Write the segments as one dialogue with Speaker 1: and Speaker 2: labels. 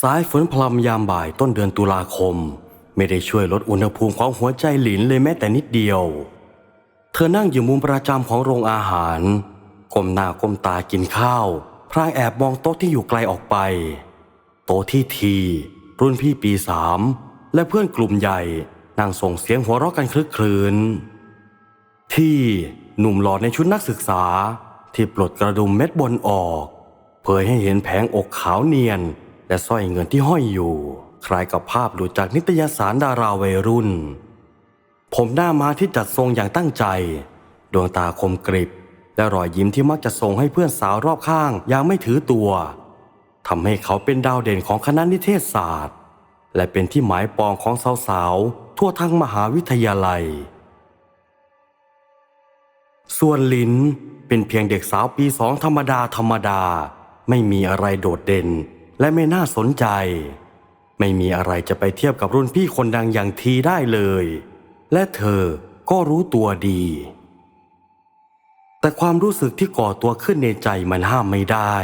Speaker 1: สายฝนพลำยามบ่ายต้นเดือนตุลาคม ไม่ได้ช่วยลดอุณหภูมิของหัวใจหลินเลยแม้แต่นิดเดียว เธอนั่งอยู่มุมประจำของโรงอาหารก้มหน้าก้มตากินข้าว พรางแอบมองโต๊ะที่อยู่ไกลออกไป โต๊ะที่ที รุ่นพี่ปีสามและเพื่อนกลุ่มใหญ่นั่งส่งเสียงหัวเราะกันคลึกครื้น ที่หนุ่มหล่อในชุดนักศึกษาที่ปลดกระดุมเม็ดบนออก เผยให้เห็นแผงอกขาวเนียน และสร้อยเงินที่ห้อยอยู่ คล้ายกับภาพหลุดจากนิตยสารดาราวัยรุ่น ผมหน้ามาที่จัดทรงอย่างตั้งใจ ดวงตาคมกริบ และรอยยิ้มที่มักจะส่งให้เพื่อนสาวรอบข้างอย่างไม่ถือตัวทำให้เขาเป็นดาวเด่นของคณะนิเทศศาสตร์ และเป็นที่หมายปองของสาวๆทั่วทั้งมหาวิทยาลัย ส่วนลินเป็นเพียงเด็กสาวปีสองธรรมดาธรรมดา ไม่มีอะไรโดดเด่น และไม่น่าสนใจ ไม่มีอะไรจะไปเทียบกับรุ่นพี่คนดังอย่างทีได้เลย และเธอก็รู้ตัวดี แต่ความรู้สึกที่ก่อตัวขึ้นในใจมันห้ามไม่ได้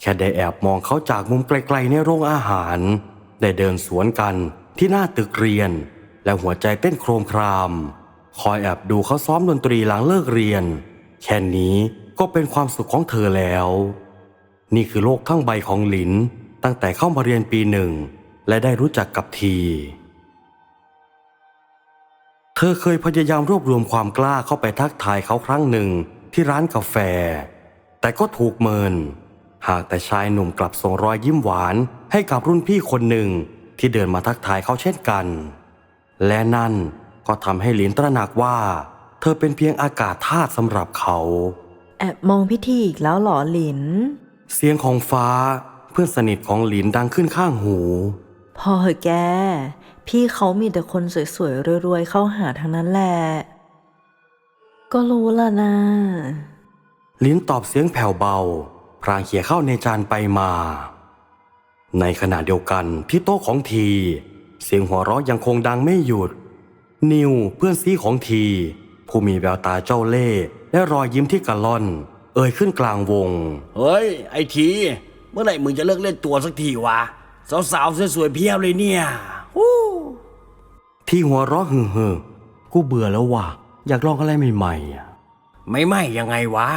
Speaker 1: แค่ได้แอบมองเขาจากมุมไกลๆในโรงอาหาร ได้เดินสวนกันที่หน้าตึกเรียน และหัวใจเต้นโครมคราม คอยแอบดูเขาซ้อมดนตรีหลังเลิกเรียน แค่นี้ก็เป็นความสุขของเธอแล้ว นี่คือโลกทั้งใบของหลินตั้งแต่เข้ามาเรียนปีหนึ่ง และได้รู้จักกับที เธอเคยพยายามรวบรวมความกล้าเข้าไปทักทายเขาครั้งหนึ่งที่ร้านกาแฟ แต่ก็ถูกเมิน หากแต่ชายหนุ่มกลับส่งรอยยิ้มหวานให้กับรุ่นพี่คนหนึ่งที่เดินมาทักทายเขาเช่นกัน และนั่นก็ทำให้หลินตระหนักว่า เธอเป็นเพียงอากาศธาตุสำหรับเขา
Speaker 2: แอบมองพิธีอีกแล้วหรอหลิน
Speaker 1: เสียงของฟ้าเพื่อนสนิทของหลินดังขึ้นข้างหู
Speaker 2: พอเหอะแก พี่เขามีแต่คนสวยๆรวยๆเข้าหาทั้งนั้นแหละ ก็รู้ละนะ
Speaker 1: ลิ้นตอบเสียงแผ่วเบา พรางเขี่ยเข้าในจานไปมา ในขณะเดียวกันที่โต๊ะของที เสียงหัวเราะยังคงดังไม่หยุด นิวเพื่อนซีของที ผู้มีแววตาเจ้าเล่ห์และรอยยิ้มที่กระล่อนเอ่ยขึ้นกลางวง
Speaker 3: เฮ้ย ไอที เมื่อไหร่มึงจะเลิกเล่นตัวสักทีวะ สาวๆสวยๆเพียบเลยเนี่ยฮู้
Speaker 1: ที่หัวเราะฮึ่ฮึกูเบื่อแล้วว่ะ อยากลองอะไรใหม่ๆอะ
Speaker 3: ไม่ไม่ยังไงวะ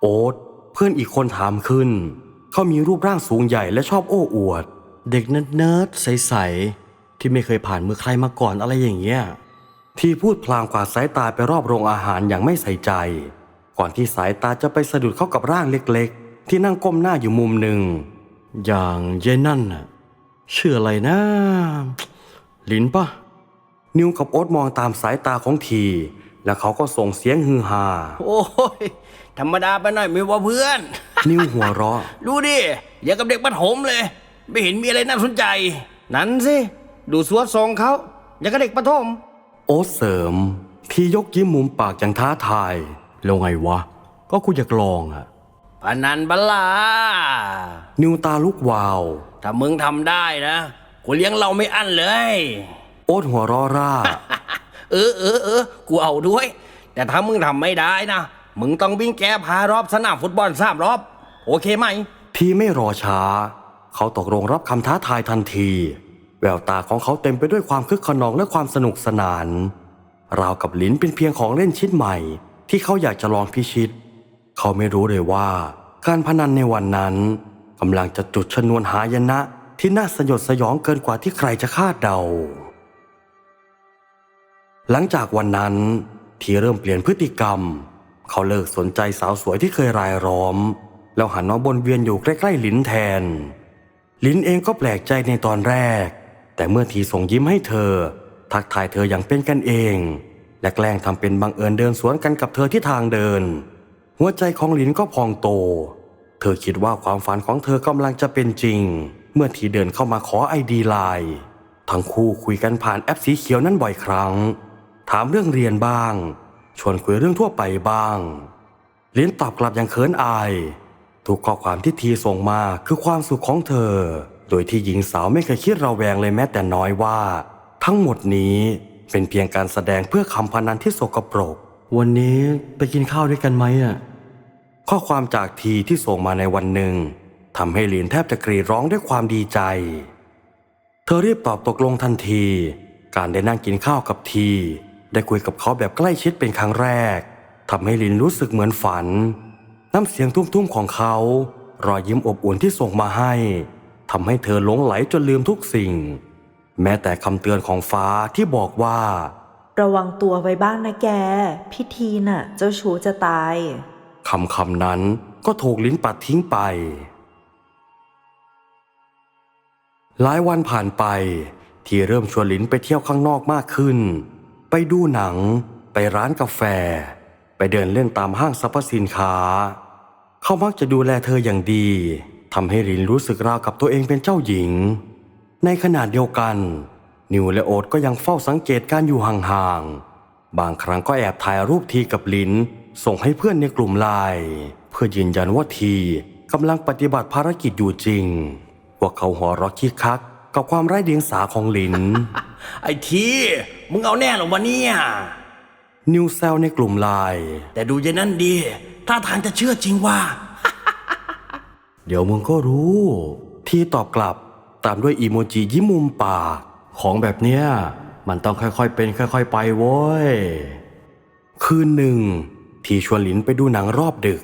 Speaker 1: โอ๊ตเพื่อนอีกคนถามขึ้น เขามีรูปร่างสูงใหญ่และชอบโอ้อวด เด็กเนิร์ดๆใสๆที่ไม่เคยผ่านมือใครมาก่อนอะไรอย่างเงี้ย ที่พูดพลางกวาดสายตาไปรอบโรงอาหารอย่างไม่ใส่ใจ ก่อนที่สายตาจะไปสะดุดเข้ากับร่างเล็กๆ ที่นั่งก้มหน้าอยู่มุมหนึ่ง อย่างเยนั่นน่ะชื่ออะไรนะลินปะนิวกับโอ๊ตมองตามสายตาของที แล้วเขาก็ส่งเสียงฮือฮา
Speaker 3: โอ้ยธรรมดาไปหน่อยไหม่ว่าเพื่อน
Speaker 1: นิวหัวเราะ
Speaker 3: ดูดิอย่างกับเด็กประถมเลย ไม่เห็นมีอะไรน่าสนใจ นั้นสิดูสวดทรงเขาอย่างกับเด็กประถม
Speaker 1: โอ๊ตเสริม ที่ยกยิ้มมุมปากอย่างท้าทาย แล้วไงวะ ก็กูอยากลองอะ
Speaker 3: พนันบัลลา
Speaker 1: นิวตาลุกวาว
Speaker 3: ถ้ามึงทำได้นะกูเลี้ยงเราไม่อั้นเลย
Speaker 1: โอ๊ตหัวเรอร่า
Speaker 3: เออเออเออกูเอาด้วย แต่ถ้ามึงทำไม่ได้นะ มึงต้องวิ่งแก้พารอบสนามฟุตบอลสามรอบ โอเคไหม
Speaker 1: ที่ไม่รอช้า เขาตกลงรับคำท้าทายทันที แววตาของเขาเต็มไปด้วยความคึกขนองและความสนุกสนาน ราวกับลิ้นเป็นเพียงของเล่นชิ้นใหม่ ที่เขาอยากจะลองพิชิต เขาไม่รู้เลยว่า การพนันในวันนั้นกำลังจะจุดชนวนหายนะที่น่าสยดสยองเกินกว่าที่ใครจะคาดเดา หลังจากวันนั้นที่เริ่มเปลี่ยนพฤติกรรม เขาเลิกสนใจสาวสวยที่เคยรายล้อม แล้วหันมาบนเวียนอยู่ใกล้ๆลิ้นแทน ลิ้นเองก็แปลกใจในตอนแรก แต่เมื่อทีส่งยิ้มให้เธอ ทักทายเธออย่างเป็นกันเอง และแกล้งทำเป็นบังเอิญเดินสวนกันกับเธอที่ทางเดิน หัวใจของหลินก็พองโต เธอคิดว่าความฝันของเธอกำลังจะเป็นจริง เมื่อทีเดินเข้ามาขอไอดีไลน์ทั้งคู่คุยกันผ่านแอปสีเขียวนั้นบ่อยครั้ง ถามเรื่องเรียนบ้าง ชวนคุยเรื่องทั่วไปบ้างลินตอบกลับอย่างเขินอาย ทุกข้อความที่ทีส่งมาคือความสุขของเธอ โดยที่หญิงสาวไม่เคยคิดระแวงเลยแม้แต่น้อยว่า ทั้งหมดนี้ เป็นเพียงการแสดงเพื่อคำพนันที่สกปรก วันนี้ไปกินข้าวด้วยกันไหมอะ ข้อความจากทีที่ส่งมาในวันหนึ่งทำให้หลินแทบจะกรีดร้องด้วยความดีใจ เธอรีบตอบตกลงทันที การได้นั่งกินข้าวกับที ได้คุยกับเขาแบบใกล้ชิดเป็นครั้งแรกทำให้ลินรู้สึกเหมือนฝัน น้ำเสียงทุ่มๆของเขา รอยยิ้มอบอุ่นที่ส่งมาให้ทำให้เธอหลงไหลจนลืมทุกสิ่ง แม้แต่คำเตือนของฟ้าที่บอกว่า
Speaker 2: ระวังตัวไว้บ้างนะแก พิธีน่ะ เจ้าชู้จะตาย
Speaker 1: คำคำนั้นก็ถูกลิ้นปัดทิ้งไป หลายวันผ่านไป ที่เริ่มชวนลิ้นไปเที่ยวข้างนอกมากขึ้น ไปดูหนัง ไปร้านกาแฟ ไปเดินเล่นตามห้างสรรพสินค้า เขามักจะดูแลเธออย่างดีทำให้ลินรู้สึกราวกับตัวเองเป็นเจ้าหญิง ในขณะเดียวกัน นิวและโอ๊ตก็ยังเฝ้าสังเกตการอยู่ห่างๆ บางครั้งก็แอบถ่ายรูปทีกับลินส่งให้เพื่อนในกลุ่มไลน์เพื่อยืนยันว่าทีกำลังปฏิบัติภารกิจอยู่จริง พวกเขาหัวเราะคิกคักกับความไร้เดียงสาของลิน
Speaker 3: ไอ้ที มึงเอาแน่หรอวะเนี่ย
Speaker 1: นิวแซวในกลุ่มไลน์
Speaker 3: แต่ดูยายนั่นดีท่าทางจะเชื่อจริงว่า
Speaker 1: เดี๋ยวมึงก็รู้ ทีตอบกลับ ตามด้วยอีโมจิยิ้มมุมปาก ของแบบเนี้ยมันต้องค่อยๆเป็นค่อย ๆ ไปโว้ย คืนหนึ่ง ทีชวนหลินไปดูหนังรอบดึก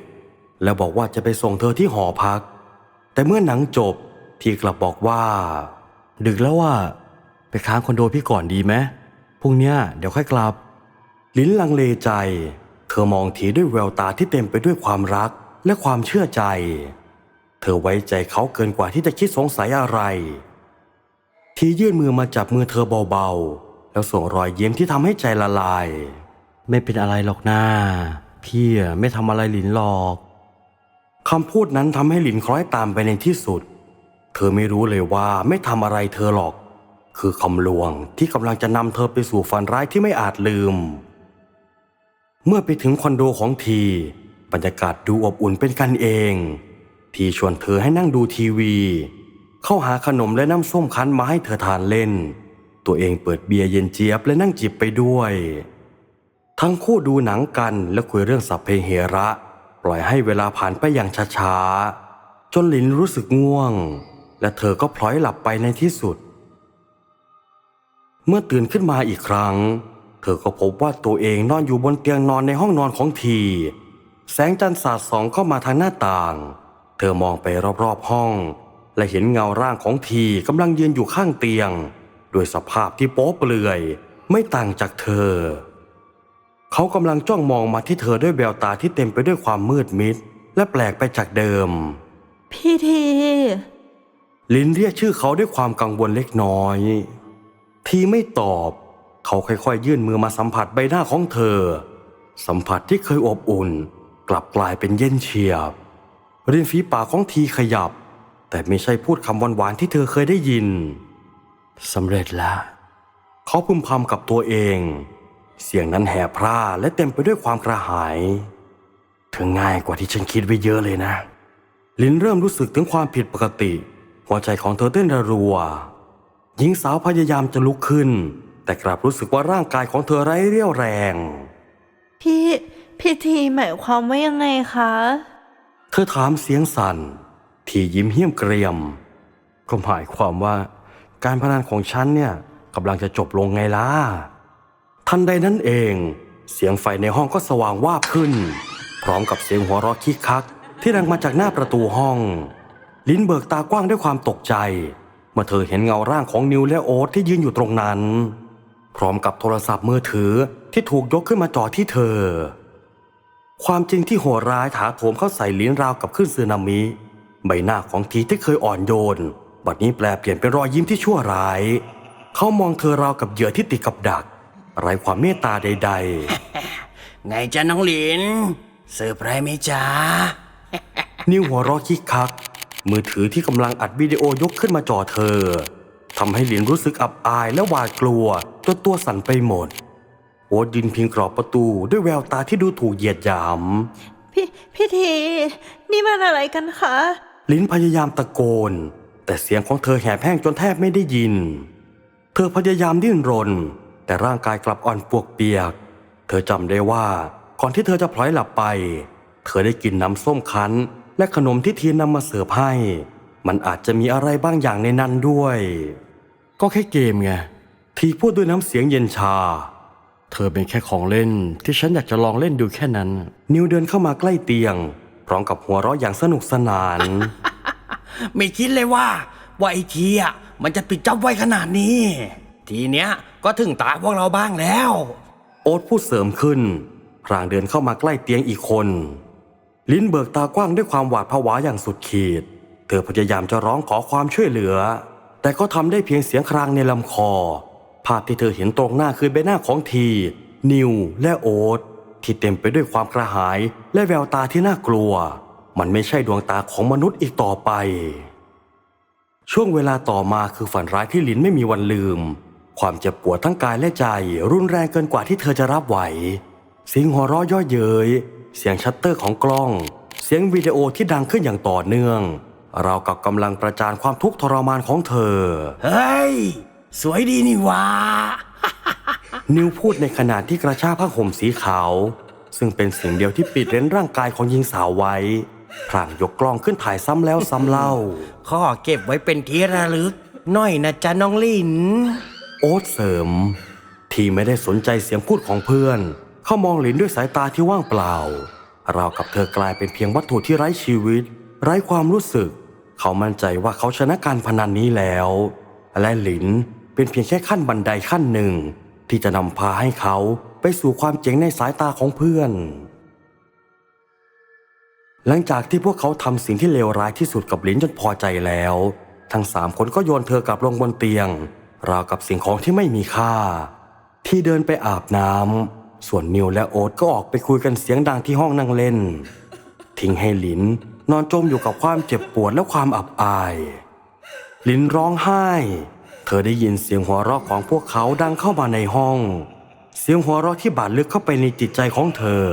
Speaker 1: แล้วบอกว่าจะไปส่งเธอที่หอพัก แต่เมื่อหนังจบทีกลับบอกว่า ดึกแล้วว่า ไปค้างคอนโดพี่ก่อนดีไหมพรุ่งเนี้ยเดี๋ยวค่อยกลับ ลิ้นลังเลใจ เธอมองทีด้วยแววตาที่เต็มไปด้วยความรักและความเชื่อใจ เธอไว้ใจเขาเกินกว่าที่จะคิดสงสัยอะไร ทียื่นมือมาจับมือเธอเบาๆ แล้วส่งรอยยิ้มที่ทำให้ใจละลาย ไม่เป็นอะไรหรอกนะพี่อะไม่ทำอะไรหลินหรอกคำพูดนั้นทำให้หลินคล้อยตามไปในที่สุด เธอไม่รู้เลยว่าไม่ทำอะไรเธอหรอก คือคำลวงที่กำลังจะนำเธอไปสู่ฝันร้ายที่ไม่อาจลืม เมื่อไปถึงคอนโดของที บรรยากาศดูอบอุ่นเป็นกันเอง ทีชวนเธอให้นั่งดูทีวี เข้าหาขนมและน้ำส้มคั้นมาให้เธอทานเล่น ตัวเองเปิดเบียร์เย็นเจี๊ยบและนั่งจิบไปด้วย ทั้งคู่ดูหนังกันและคุยเรื่องสัพเพเหระ ปล่อยให้เวลาผ่านไปอย่างช้าๆ จนลินรู้สึกง่วง และเธอก็พลอยหลับไปในที่สุด เมื่อตื่นขึ้นมาอีกครั้ง เธอก็พบว่าตัวเองนอนอยู่บนเตียงนอนในห้องนอนของที แสงจันทร์สาดส่องเข้ามาทางหน้าต่าง เธอมองไปรอบๆห้อง และเห็นเงาร่างของทีกำลังยืนอยู่ข้างเตียง ด้วยสภาพที่โป๊เปลือย ไม่ต่างจากเธอ เขากำลังจ้องมองมาที่เธอด้วยแววตาที่เต็มไปด้วยความมืดมิด และแปลกไปจากเดิม
Speaker 2: พี่ที
Speaker 1: ลินเรียกชื่อเขาด้วยความกังวลเล็กน้อย ทีไม่ตอบ เขาค่อยๆ ยื่นมือมาสัมผัสใบหน้าของเธอ สัมผัสที่เคยอบอุ่น กลับกลายเป็นเย็นเฉียบ ริมฝีปากของทีขยับ แต่ไม่ใช่พูดคำหวานๆที่เธอเคยได้ยินสำเร็จแล้วเขาพึมพำกับตัวเอง เสียงนั้นแหบพร่าและเต็มไปด้วยความกระหาย เธอง่ายกว่าที่ฉันคิดไว้เยอะเลยนะ ลินเริ่มรู้สึกถึงความผิดปกติ หัวใจของเธอเต้นระรัว หญิงสาวพยายามจะลุกขึ้น แต่กลับรู้สึกว่าร่างกายของเธอไร้เรี่ยวแรง
Speaker 2: พี่ พี่ทีหมายความว่ายังไงคะ
Speaker 1: เธอถามเสียงสั่นที่ยิ้มเหี้ยมเกรียมก็หมายความว่า การพนันของฉันเนี่ยกำลังจะจบลงไงล่ะ ทันใดนั้นเอง เสียงไฟในห้องก็สว่างวาบขึ้น พร้อมกับเสียงหัวเราะคิกคัก ที่ดังมาจากหน้าประตูห้อง ลิ้นเบิกตากว้างด้วยความตกใจ เมื่อเธอเห็นเงาร่างของนิวและโอ๊ตที่ยืนอยู่ตรงนั้น พร้อมกับโทรศัพท์มือถือที่ถูกยกขึ้นมาจ่อที่เธอ ความจริงที่โหดร้ายถาโถมเข้าใส่ลิ้นราวกับคลื่นสึนามิ ใบหน้าของทีที่เคยอ่อนโยน บัดนี้แปลเปลี่ยนเป็นรอยยิ้มที่ชั่วร้าย เขามองเธอราวกับเหยื่อที่ติดกับดัก ไร้ความเมตตาใด
Speaker 3: ไงจ้าน้องหลินเซอร์ไพรส์ไหมจ๊ะ
Speaker 1: ๆนิ้วหัวเราะคิกคัก มือถือที่กำลังอัดวิดีโอยกขึ้นมาจ่อเธอทำให้หลินรู้สึกอับอายและหวาดกลัวจนตัวสั่นไปหมด โอ๊ตยืนพิงกรอบประตูด้วยแววตาที่ดูถูกเหยียดหยาม
Speaker 2: พี่พี่ที นี่มันอะไรกันคะ
Speaker 1: ลิ้นพยายามตะโกน แต่เสียงของเธอแหบแห้งจนแทบไม่ได้ยิน เธอพยายามดิ้นรน แต่ร่างกายกลับอ่อนปวกเปียก เธอจำได้ว่าก่อนที่เธอจะพลอยหลับไป เธอได้กินน้ำส้มคั้น และขนมที่ทีนำมาเสิร์ฟให้ มันอาจจะมีอะไรบางอย่างในนั้นด้วย ก็แค่เกมไงทีพูดด้วยน้ำเสียงเย็นชา เธอเป็นแค่ของเล่นที่ฉันอยากจะลองเล่นดูแค่นั้น นิวเดินเข้ามาใกล้เตียง พร้อมกับหัวเราะอย่างสนุกสนาน
Speaker 3: ไม่คิดเลยว่า ว่าไอ้ทีอะมันจะปิดจับไว้ขนาดนี้ ทีเนี้ยก็ถึงตาพวกเราบ้างแล้ว
Speaker 1: โอ๊ตพูดเสริมขึ้นพรางเดินเข้ามาใกล้เตียงอีกคน ลิ้นเบิกตากว้างด้วยความหวาดผวาอย่างสุดขีด เธอพยายามจะร้องขอความช่วยเหลือ แต่ก็ทำได้เพียงเสียงครางในลำคอ ภาพที่เธอเห็นตรงหน้าคือใบหน้าของที นิว และโอ๊ตที่เต็มไปด้วยความกระหายและแววตาที่น่ากลัว มันไม่ใช่ดวงตาของมนุษย์อีกต่อไป ช่วงเวลาต่อมาคือฝันร้ายที่ลินไม่มีวันลืม ความเจ็บปวดทั้งกายและใจ รุนแรงเกินกว่าที่เธอจะรับไหวเสียงหัวเราะย่อเย้ย เสียงชัตเตอร์ของกล้อง เสียงวิดีโอที่ดังขึ้นอย่างต่อเนื่อง เรากับกำลังประจานความทุกข์ทรมานของเธอ
Speaker 3: เฮ้ย สวยดีนี่หวะ
Speaker 1: นิวพูดในขณะที่กระชากผ้าห่มสีขาว ซึ่งเป็นสิ่งเดียวที่ปิดเร้นร่างกายของหญิงสาวไว้พรางยกกล้องขึ้นถ่ายซ้ำแล้วซ้ำเล่า
Speaker 3: ข้อเก็บไว้เป็นที่ระลึกหน่อยนะจ๊ะน้องลิน
Speaker 1: โอ๊ตเสริม ที่ไม่ได้สนใจเสียงพูดของเพื่อน เขามองหลินด้วยสายตาที่ว่างเปล่าราวกับเธอกลายเป็นเพียงวัตถุที่ไร้ชีวิต ไร้ความรู้สึก เขามั่นใจว่าเขาชนะการพนันนี้แล้ว และหลิน เป็นเพียงแค่ขั้นบันไดขั้นหนึ่ง ที่จะนำพาให้เขาไปสู่ความเจ๋งในสายตาของเพื่อน หลังจากที่พวกเขาทำสิ่งที่เลวร้ายที่สุดกับลินจนพอใจแล้ว ทั้งสามคนก็โยนเธอกลับลงบนเตียง ราวกับสิ่งของที่ไม่มีค่า ที่เดินไปอาบน้ำส่วนนิวและโอ๊ตก็ออกไปคุยกันเสียงดังที่ห้องนั่งเล่น ทิ้งให้ลินนอนจมอยู่กับความเจ็บปวดและความอับอาย ลินร้องไห้ เธอได้ยินเสียงหัวเราะของพวกเขาดังเข้ามาในห้อง เสียงหัวเราะที่บาดลึกเข้าไปในจิตใจของเธอ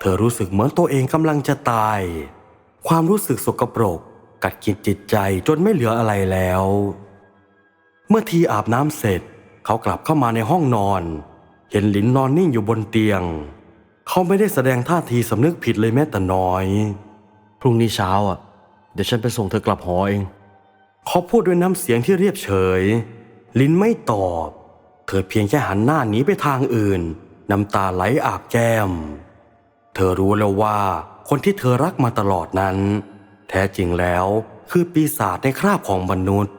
Speaker 1: เธอรู้สึกเหมือนตัวเองกำลังจะตาย ความรู้สึกสกปรก กัดกินจิตใจจนไม่เหลืออะไรแล้ว เมื่อทีอาบน้ำเสร็จ เขากลับเข้ามาในห้องนอน เห็นหลินนอนนิ่งอยู่บนเตียง เขาไม่ได้แสดงท่าทีสำนึกผิดเลยแม้แต่น้อย พรุ่งนี้เช้าอะ เดี๋ยวฉันไปส่งเธอกลับหอเอง เขาพูดด้วยน้ำเสียงที่เรียบเฉย ลิ้นไม่ตอบ เธอเพียงแค่หันหน้าหนีไปทางอื่น น้ำตาไหลอาบแก้ม เธอรู้แล้วว่าคนที่เธอรักมาตลอดนั้น แท้จริงแล้วคือปีศาจในคราบของมนุษย์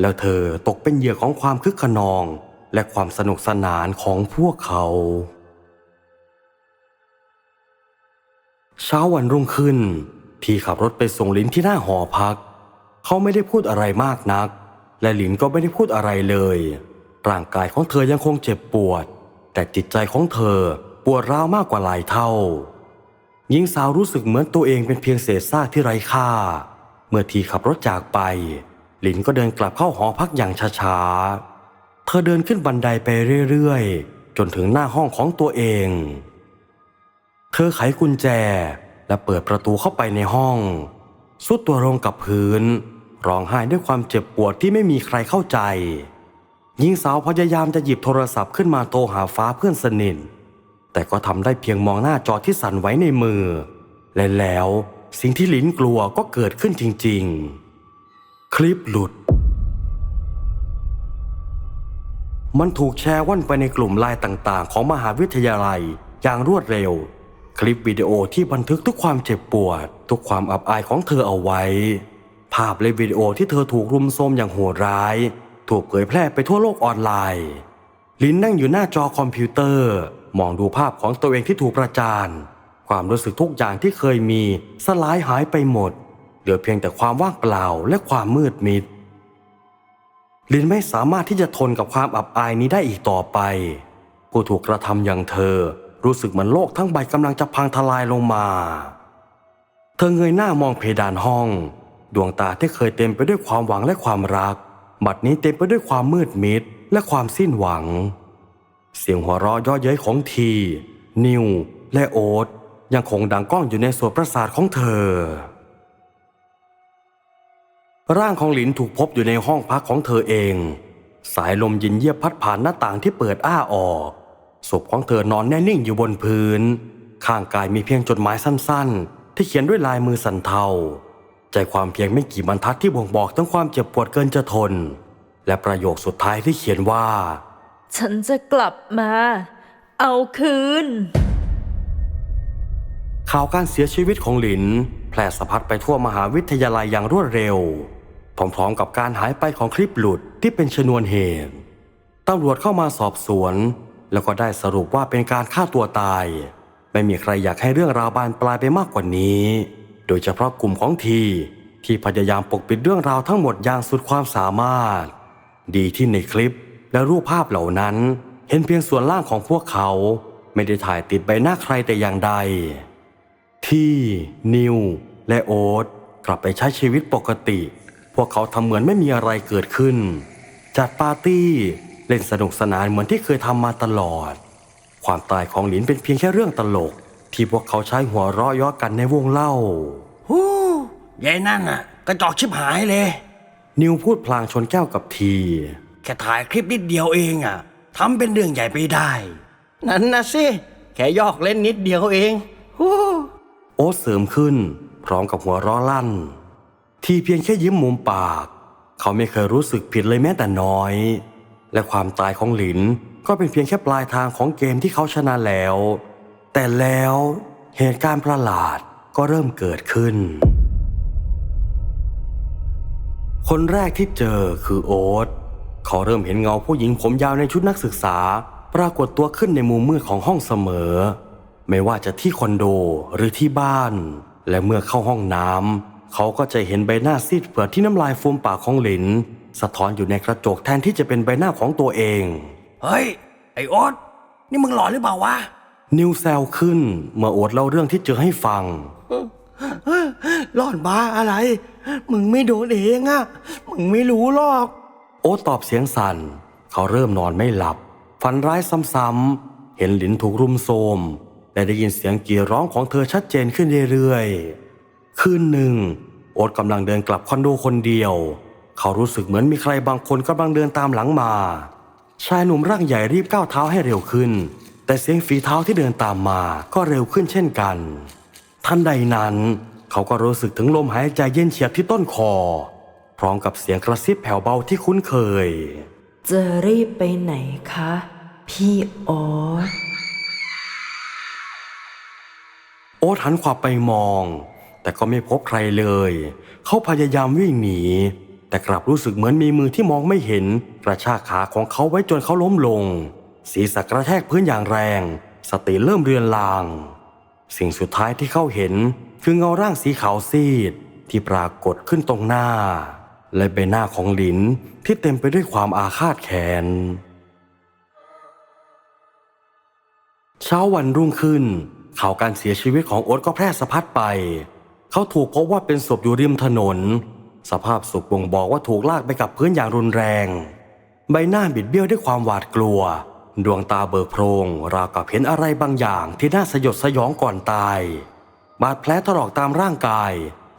Speaker 1: แล้วเธอตกเป็นเหยื่อของความคึกขนองและความสนุกสนานของพวกเขา เช้าวันรุ่งขึ้นที่ขับรถไปส่งลินที่หน้าหอพัก เขาไม่ได้พูดอะไรมากนัก และหลินก็ไม่ได้พูดอะไรเลย ร่างกายของเธอยังคงเจ็บปวด แต่จิตใจของเธอปวดร้าวมากกว่าหลายเท่า หญิงสาวรู้สึกเหมือนตัวเองเป็นเพียงเศษซากที่ไร้ค่า เมื่อทีขับรถจากไป หลินก็เดินกลับเข้าหอพักอย่างช้าๆ เธอเดินขึ้นบันไดไปเรื่อยๆ จนถึงหน้าห้องของตัวเอง เธอไขกุญแจและเปิดประตูเข้าไปในห้อง สุดตัวลงกับพื้น ร้องไห้ด้วยความเจ็บปวดที่ไม่มีใครเข้าใจ หญิงสาวพยายามจะหยิบโทรศัพท์ขึ้นมาโทรหาฟ้าเพื่อนสนิทแต่ก็ทำได้เพียงมองหน้าจอที่สั่นไว้ในมือ และแล้วสิ่งที่ลิ้นกลัวก็เกิดขึ้นจริง ๆ คลิปหลุด มันถูกแชร์ว่อนไปในกลุ่มไลน์ต่าง ๆ ของมหาวิทยาลัยอย่างรวดเร็ว คลิปวิดีโอที่บันทึกทุกความเจ็บปวด ทุกความอับอายของเธอเอาไว้ ภาพและวิดีโอที่เธอถูกรุมโทรมอย่างโหดร้าย ถูกเผยแพร่ไปทั่วโลกออนไลน์ ลินนั่งอยู่หน้าจอคอมพิวเตอร์ มองดูภาพของตัวเองที่ถูกประจานความรู้สึกทุกอย่างที่เคยมีสลายหายไปหมด เหลือเพียงแต่ความว่างเปล่าและความมืดมิด ลินไม่สามารถที่จะทนกับความอับอายนี้ได้อีกต่อไปผู้ถูกกระทำอย่างเธอ รู้สึกเหมือนโลกทั้งใบกำลังจะพังทลายลงมา เธอเงยหน้ามองเพดานห้อง ดวงตาที่เคยเต็มไปด้วยความหวังและความรัก บัดนี้เต็มไปด้วยความมืดมิดและความสิ้นหวัง เสียงหัวเราะย่อเย้ยของที นิว และโอ๊ตยังคงดังก้องอยู่ในส่วนประสาทของเธอ ร่างของหลินถูกพบอยู่ในห้องพักของเธอเอง สายลมยินเยียบพัดผ่านหน้าต่างที่เปิดอ้าออกศพของเธอนอนแน่นิ่งอยู่บนพื้น ข้างกายมีเพียงจดหมายสั้นๆ ที่เขียนด้วยลายมือสันเทา ใจความเพียงไม่กี่บรรทัดที่บ่งบอกถึงความเจ็บปวดเกินจะทน และประโยคสุดท้ายที่เขียนว่า
Speaker 2: ฉันจะกลับมา เอาคืน
Speaker 1: ข่าวการเสียชีวิตของหลิน แพร่สะพัดไปทั่วมหาวิทยาลัยอย่างรวดเร็ว พร้อมๆกับการหายไปของคลิปหลุดที่เป็นชนวนเหตุตำรวจเข้ามาสอบสวน แล้วก็ได้สรุปว่าเป็นการฆ่าตัวตาย ไม่มีใครอยากให้เรื่องราวบานปลายไปมากกว่านี้ โดยเฉพาะกลุ่มของทีที่พยายามปกปิดเรื่องราวทั้งหมดอย่างสุดความสามารถ ดีที่ในคลิปและรูปภาพเหล่านั้น เห็นเพียงส่วนล่างของพวกเขา ไม่ได้ถ่ายติดใบหน้าใครแต่อย่างใด ที่นิวและโอ๊ตกลับไปใช้ชีวิตปกติ พวกเขาทำเหมือนไม่มีอะไรเกิดขึ้น จัดปาร์ตี้เล่นสนุกสนานเหมือนที่เคยทำมาตลอด ความตายของหลินเป็นเพียงแค่เรื่องตลก ที่พวกเขาใช้หัวเราะเย่อกันในวงเล่า
Speaker 3: ฮู้ยายนั่นน่ะกระจอกชิบหายเลย
Speaker 1: นิวพูดพลางชนแก้วกับที
Speaker 3: แค่ถ่ายคลิปนิดเดียวเองอะทำเป็นเรื่องใหญ่ไปได้ นั่นนะสิ แค่ยอกเล่นนิดเดียวเองฮู้
Speaker 1: โอ๊ตเสริมขึ้น พร้อมกับหัวเร้อลั่น ที่เพียงแค่ยิ้มมุมปาก เขาไม่เคยรู้สึกผิดเลยแม้แต่น้อย และความตายของหลินก็เป็นเพียงแค่ปลายทางของเกมที่เขาชนะแล้ว แต่แล้วเหตุการณ์ประหลาดก็เริ่มเกิดขึ้น คนแรกที่เจอคือโอ๊ตเขาเริ่มเห็นเงาผู้หญิงผมยาวในชุดนักศึกษา ปรากฏตัวขึ้นในมุมมืดของห้องเสมอ ไม่ว่าจะที่คอนโดหรือที่บ้าน และเมื่อเข้าห้องน้ำเขาก็จะเห็นใบหน้าซีดเผือดที่น้ำลายฟูมปากของหลิน สะท้อนอยู่ในกระจกแทนที่จะเป็นใบหน้าของตัวเอง
Speaker 3: เฮ้ย ไอโอ๊ตนี่มึงหลอนหรือเปล่าวะ
Speaker 1: นิวแซวขึ้น เมื่อโอ๊ตเล่าเรื่องที่เจอให้ฟัง
Speaker 3: หลอนบ้าอะไร มึงไม่โดนเองอะมึงไม่รู้หรอก
Speaker 1: โอตอบเสียงสั่น เขาเริ่มนอนไม่หลับ ฝันร้ายซ้ำๆ เห็นหลินถูกรุมโทรมและได้ยินเสียงกรีดร้องของเธอชัดเจนขึ้นเรื่อยๆ คืนหนึ่ง โอ๊ตกำลังเดินกลับคอนโดคนเดียว เขารู้สึกเหมือนมีใครบางคนกำลังเดินตามหลังมา ชายหนุ่มร่างใหญ่รีบก้าวเท้าให้เร็วขึ้น แต่เสียงฝีเท้าที่เดินตามมาก็เร็วขึ้นเช่นกัน ทันใดนั้น เขาก็รู้สึกถึงลมหายใจเย็นเฉียบที่ต้นคอ พร้อมกับเสียงกระซิบแผ่วเบาที่คุ้นเคย
Speaker 2: จะรีบไปไหนคะ พี่โอ๊ต
Speaker 1: โอ๊ตหันขวับไปมอง แต่ก็ไม่พบใครเลย เขาพยายามวิ่งหนี แต่กลับรู้สึกเหมือนมีมือที่มองไม่เห็น กระชากขาของเขาไว้จนเขาล้มลง ศีรษะกระแทกพื้นอย่างแรง สติเริ่มเรือนลาง สิ่งสุดท้ายที่เขาเห็นคือเงาร่างสีขาวซีดที่ปรากฏขึ้นตรงหน้า และใบหน้าของหลินที่เต็มไปด้วยความอาฆาตแค้นเช้าวันรุ่งขึ้น ข่าวการเสียชีวิตของโอ๊ตก็แพร่สะพัดไป เขาถูกพบว่าเป็นศพอยู่ริมถนน สภาพศพบ่งบอกว่าถูกลากไปกับพื้นอย่างรุนแรง ใบหน้าบิดเบี้ยวด้วยความหวาดกลัว ดวงตาเบิกโพรงราวกับเห็นอะไรบางอย่างที่น่าสยดสยองก่อนตาย บาดแผลถลอกตามร่างกาย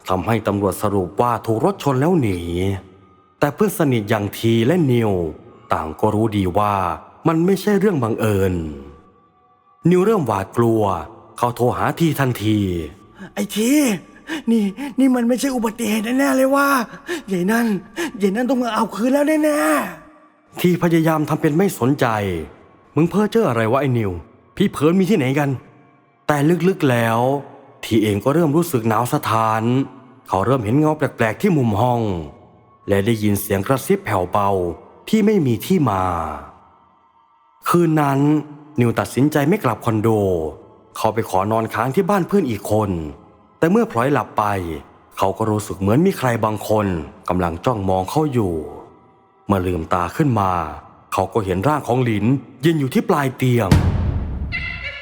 Speaker 1: ทำให้ตำรวจสรุปว่าถูกรถชนแล้วหนี แต่เพื่อนสนิทอย่างทีและนิว ต่างก็รู้ดีว่ามันไม่ใช่เรื่องบังเอิญ นิวเริ่มหวาดกลัว เขาโทรหาทีทันที
Speaker 3: ไอ้ทีนี่นี่มันไม่ใช่อุบัติเหตุแน่ๆเลยว่าใหญ่นั่นใหญ่นั่นต้องมาเอาคืนแล้วแน่
Speaker 1: ทีพยายามทำเป็นไม่สนใจ มึงเพ้อเจ้ออะไรวะไอ้นิว พี่เพิร์นมีที่ไหนกัน แต่ลึกๆแล้ว ทีเองก็เริ่มรู้สึกหนาวสะท้าน เขาเริ่มเห็นเงาแปลกๆที่มุมห้อง และได้ยินเสียงกระซิบแผ่วเบาที่ไม่มีที่มา คืนนั้น นิวตัดสินใจไม่กลับคอนโด เขาไปขอนอนค้างที่บ้านเพื่อนอีกคน แต่เมื่อพลอยหลับไป เขาก็รู้สึกเหมือนมีใครบางคนกำลังจ้องมองเขาอยู่ เมื่อลืมตาขึ้นมา เขาก็เห็นร่างของหลินยืนอยู่ที่ปลายเตียง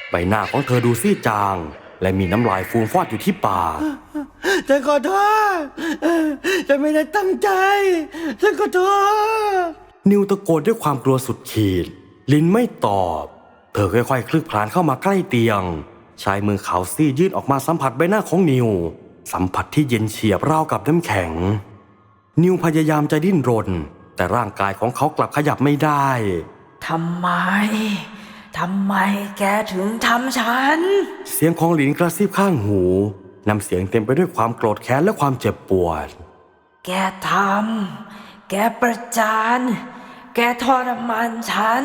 Speaker 1: ใบหน้าของเธอดูซีดจาง และมีน้ำลายฟูมฟอดอยู่ที่ปาก
Speaker 3: ๆฉันขอโทษเออฉันไม่ได้ตั้งใจ ฉันขอโทษ
Speaker 1: นิวตะโกนด้วยความกลัวสุดขีด ลินไม่ตอบ เธอค่อยๆ คลึกคลานเข้ามาใกล้เตียง ชายมือขาวซีดยื่นออกมาสัมผัสใบหน้าของนิว สัมผัสที่เย็นเฉียบราวกับน้ำแข็ง นิวพยายามจะดิ้นรน แต่ร่างกายของเขากลับขยับไม่ได้
Speaker 2: ทำไม ทำไมแกถึงทำฉัน
Speaker 1: เสียงของหลินกระซิบข้างหูน้ำเสียงเต็มไปด้วยความโกรธแค้นและความเจ็บปวด
Speaker 2: แกทำ แกประจาน แกทรมานฉัน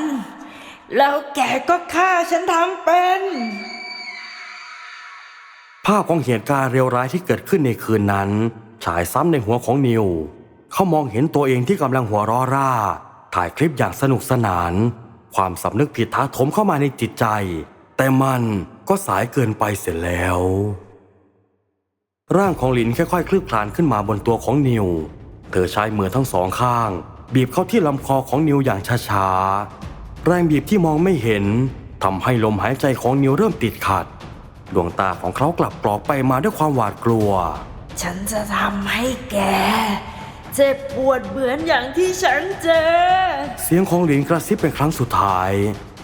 Speaker 2: แล้วแกก็ฆ่าฉันทำเป็น
Speaker 1: ภาพของเหตุการณ์เลวร้ายที่เกิดขึ้นในคืนนั้น ฉายซ้ำในหัวของนิว เขามองเห็นตัวเองที่กำลังหัวร้อร่า ถ่ายคลิปอย่างสนุกสนาน ความสำนึกผิดท้าถมเข้ามาในจิตใจ แต่มันก็สายเกินไปเสียแล้ว ร่างของหลินค่อยๆ คลืบคลานขึ้นมาบนตัวของนิว เธอใช้มือทั้งสองข้าง บีบเข้าที่ลำคอของนิวอย่างช้าๆ แรงบีบที่มองไม่เห็นทำให้ลมหายใจของนิวเริ่มติดขัด ดวงตาของเขากลับปลอกไปมาด้วยความหวาดกลัว
Speaker 2: ฉันจะทำให้แก เจ็บปวดเหมือนอย่างที่ฉันเจอ
Speaker 1: เสียงของหลินกระซิบเป็นครั้งสุดท้าย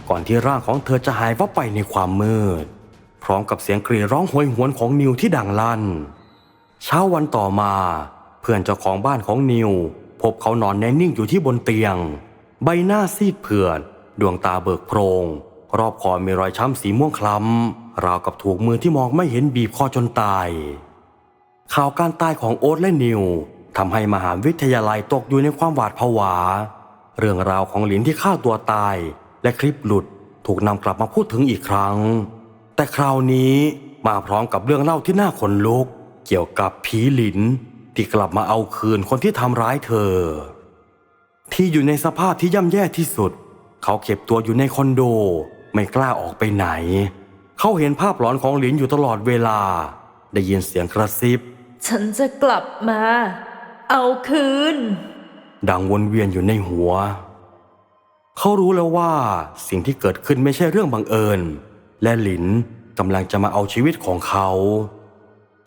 Speaker 1: ก่อนที่ร่างของเธอจะหายวับไปในความมืด พร้อมกับเสียงกรีดร้องโหยหวนของนิวที่ดังลั่น เช้าวันต่อมา เพื่อนเจ้าของบ้านของนิว พบเขานอนแน่นิ่งอยู่ที่บนเตียง ใบหน้าซีดเผือดดวงตาเบิกโพรง รอบคอมีรอยช้ำสีม่วงคล้ำราวกับถูกมือที่มองไม่เห็นบีบคอจนตาย ข่าวการตายของโอ๊ตและนิว ทำให้มหาวิทยาลัยตกอยู่ในความหวาดผวา เรื่องราวของหลินที่ฆ่าตัวตาย และคลิปหลุดถูกนำกลับมาพูดถึงอีกครั้ง แต่คราวนี้มาพร้อมกับเรื่องเล่าที่น่าขนลุก เกี่ยวกับผีหลินที่กลับมาเอาคืนคนที่ทำร้ายเธอ ที่อยู่ในสภาพที่ย่ำแย่ที่สุด เขาเก็บตัวอยู่ในคอนโด ไม่กล้าออกไปไหน เขาเห็นภาพหลอนของหลินอยู่ตลอดเวลา ได้ยินเสียงกระซิบ
Speaker 2: ฉันจะกลับมา เอาคืน
Speaker 1: ดังวนเวียนอยู่ในหัว เขารู้แล้วว่าสิ่งที่เกิดขึ้นไม่ใช่เรื่องบังเอิญ และหลินกำลังจะมาเอาชีวิตของเขา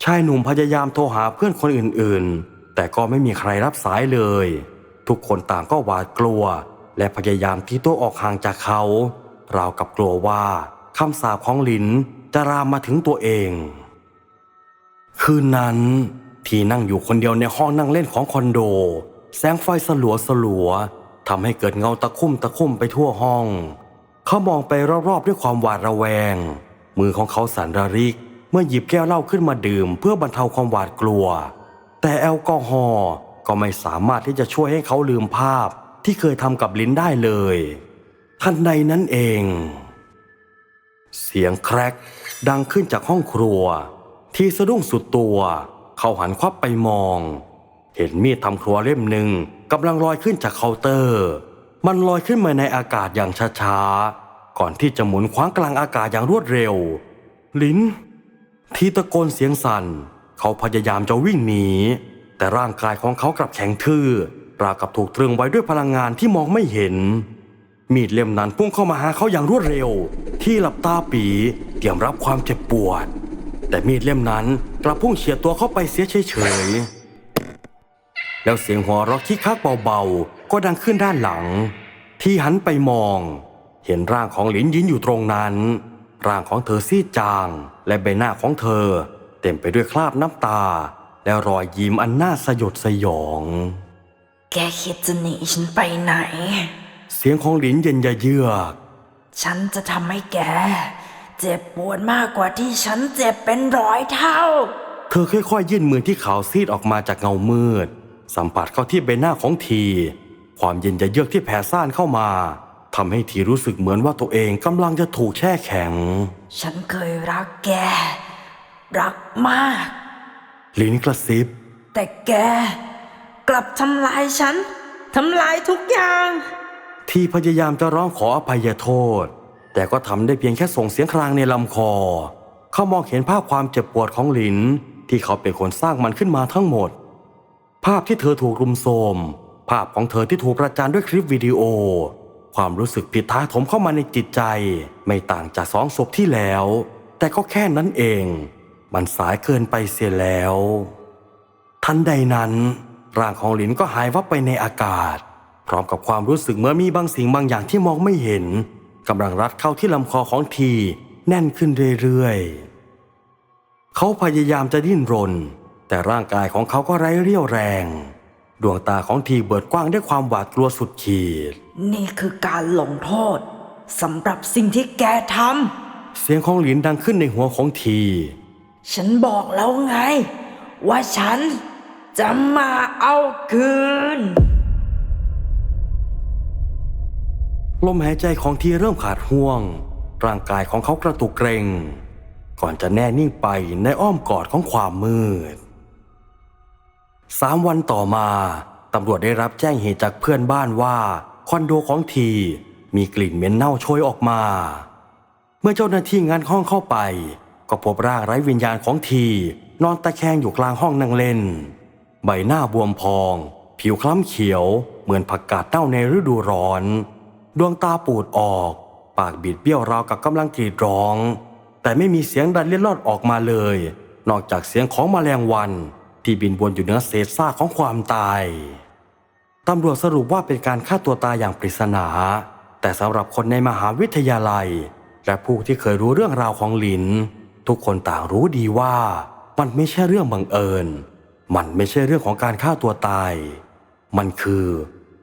Speaker 1: ชายหนุ่มพยายามโทรหาเพื่อนคนอื่นๆ แต่ก็ไม่มีใครรับสายเลย ทุกคนต่างก็หวาดกลัว และพยายามที่ตัวออกห่างจากเขาราวกับกลัวว่าคำสาปของหลินจะรามมาถึงตัวเอง คืนนั้น ที่นั่งอยู่คนเดียวในห้องนั่งเล่นของคอนโด แสงไฟสลัวสลัวทำให้เกิดเงาตะคุ่มตะคุ่มไปทั่วห้อง เขามองไปรอบๆด้วยความหวาดระแวง มือของเขาสั่นระริก เมื่อหยิบแก้วเหล้าขึ้นมาดื่ม เพื่อบรรเทาความหวาดกลัว แต่แอลกอฮอล์ก็ไม่สามารถที่จะช่วยให้เขาลืมภาพที่เคยทำกับลิ้นได้เลยทันใดนั้นเอง เสียงแครกดังขึ้นจากห้องครัว ที่สะดุ้งสุดตัว เขาหันควับไปมอง เห็นมีดทำครัวเล่มหนึ่งกำลังลอยขึ้นจากเคาน์เตอร์ มันลอยขึ้นมาในอากาศอย่างช้าๆ ก่อนที่จะหมุนคว้างกลางอากาศอย่างรวดเร็ว ลิ้น ทีตะโกนเสียงสั่น เขาพยายามจะวิ่งหนี แต่ร่างกายของเขากลับแข็งทื่อราวกับถูกตรึงไว้ด้วยพลังงานที่มองไม่เห็น มีดเล่มนั้นพุ่งเข้ามาหาเขาอย่างรวดเร็ว ที่หลับตาปีเตรียมรับความเจ็บปวด แต่มีดเล่มนั้นกลับพุ่งเฉียดตัวเข้าไปเสียเฉยๆ แล้วเสียงหัวเราะคิกคักเบาๆ ก็ดังขึ้นด้านหลัง ที่หันไปมอง เห็นร่างของหลินยืนอยู่ตรงนั้น ร่างของเธอซีดจาง และใบหน้าของเธอ เต็มไปด้วยคราบน้ำตา และรอยยิ้มอันน่าสยดสยอง
Speaker 2: แกคิดจะหนีฉันไปไหน
Speaker 1: เสียงของหลินเย็นยะเยือก
Speaker 2: ฉันจะทำให้แก เจ็บปวดมากกว่าที่ฉันเจ็บเป็นร้อยเท่า
Speaker 1: เธอค่อยๆยื่นมือที่ขาวซีดออกมาจากเงามืด สัมผัสเข้าที่ใบหน้าของที ความเย็นจะเยือกที่แผ่ซ่านเข้ามาทำให้ทีรู้สึกเหมือนว่าตัวเองกำลังจะถูกแช่แข็ง
Speaker 2: ฉันเคยรักแก รักมาก
Speaker 1: ลิ้นกระซิบ
Speaker 2: แต่แก กลับทำลายฉันทำลายทุกอย่าง
Speaker 1: ทีพยายามจะร้องขออภัยโทษ แต่ก็ทำได้เพียงแค่ส่งเสียงครางในลำคอ เขามองเห็นภาพความเจ็บปวดของหลิน ที่เขาเป็นคนสร้างมันขึ้นมาทั้งหมด ภาพที่เธอถูกรุมโทรมภาพของเธอที่ถูกประจานด้วยคลิปวิดีโอ ความรู้สึกผิดท้าถมเข้ามาในจิตใจ ไม่ต่างจากสองศพที่แล้ว แต่ก็แค่นั้นเอง มันสายเกินไปเสียแล้ว ทันใดนั้น ร่างของหลินก็หายวับไปในอากาศ พร้อมกับความรู้สึกเหมื่อนมีบางสิ่งบางอย่างที่มองไม่เห็น กำลังรัดเข้าที่ลำคอของทีแน่นขึ้นเรื่อยๆ เขาพยายามจะดิ้นรน แต่ร่างกายของเขาก็ไร้เรี่ยวแรง ดวงตาของทีเบิดกว้างด้วยความหวาดกลัวสุดขีด
Speaker 2: นี่คือการลงโทษสำหรับสิ่งที่แกท
Speaker 1: เสียงของหลินดังขึ้นในหัวของที
Speaker 2: ฉันบอกแล้วไง ว่าฉันจะมาเอาคืน
Speaker 1: ลมหายใจของทีเริ่มขาดห่วง ร่างกายของเขากระตุกเกรงก่อนจะแน่นิ่งไปในอ้อมกอดของความมืดสามวันต่อมาตำรวจได้รับแจ้งเหตุจากเพื่อนบ้านว่า คอนโดของทีมีกลิ่นเหม็นเน่าโชยออกมา เมื่อเจ้าหน้าที่งานห้องเข้าไป ก็พบร่างไร้วิญญาณของที นอนตะแคงอยู่กลางห้องนั่งเล่น ใบหน้าบวมพอง ผิวคล้ำเขียว เหมือนผักกาดเน่าในฤดูร้อน ดวงตาปูดออก ปากบิดเบี้ยวราวกับกำลังกรีดร้อง แต่ไม่มีเสียงดันเล็ดลอดออกมาเลย นอกจากเสียงของแมลงวัน ที่บินวนอยู่เหนือเศษซากของความตายตำรวจสรุปว่าเป็นการฆ่าตัวตายอย่างปริศนา แต่สำหรับคนในมหาวิทยาลัย และผู้ที่เคยรู้เรื่องราวของหลิน ทุกคนต่างรู้ดีว่ามันไม่ใช่เรื่องบังเอิญ มันไม่ใช่เรื่องของการฆ่าตัวตาย มันคือ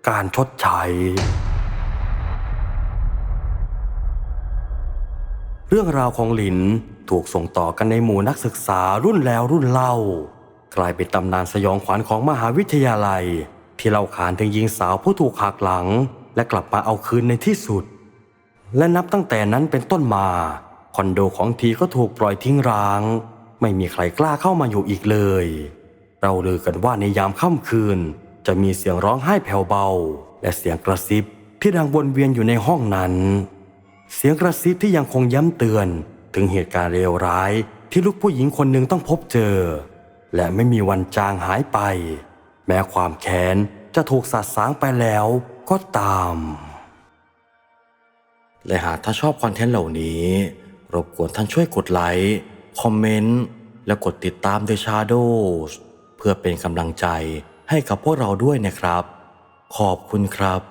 Speaker 1: การชดใช้ เรื่องราวของหลินถูกส่งต่อกันในหมู่นักศึกษารุ่นแล้วรุ่นเล่า กลายเป็นตำนานสยองขวัญของมหาวิทยาลัย ที่เล่าขานถึงหญิงสาวผู้ถูกหักหลัง และกลับมาเอาคืนในที่สุด และนับตั้งแต่นั้นเป็นต้นมา คอนโดของทีก็ถูกปล่อยทิ้งร้าง ไม่มีใครกล้าเข้ามาอยู่อีกเลย เราลือกันว่าในยามค่ำคืน จะมีเสียงร้องไห้แผ่วเบา และเสียงกระซิบที่ดังวนเวียนอยู่ในห้องนั้น เสียงกระซิบที่ยังคงย้ำเตือนถึงเหตุการณ์เลวร้ายที่ลูกผู้หญิงคนหนึ่งต้องพบเจอ และไม่มีวันจางหายไป แม้ความแค้นจะถูกสาดสางไปแล้วก็ตาม และหากถ้าชอบคอนเทนต์เหล่านี้ รบกวนท่านช่วยกดไลค์ คอมเมนต์ และกดติดตาม The Shadows เพื่อเป็นกำลังใจให้กับพวกเราด้วยนะครับ ขอบคุณครับ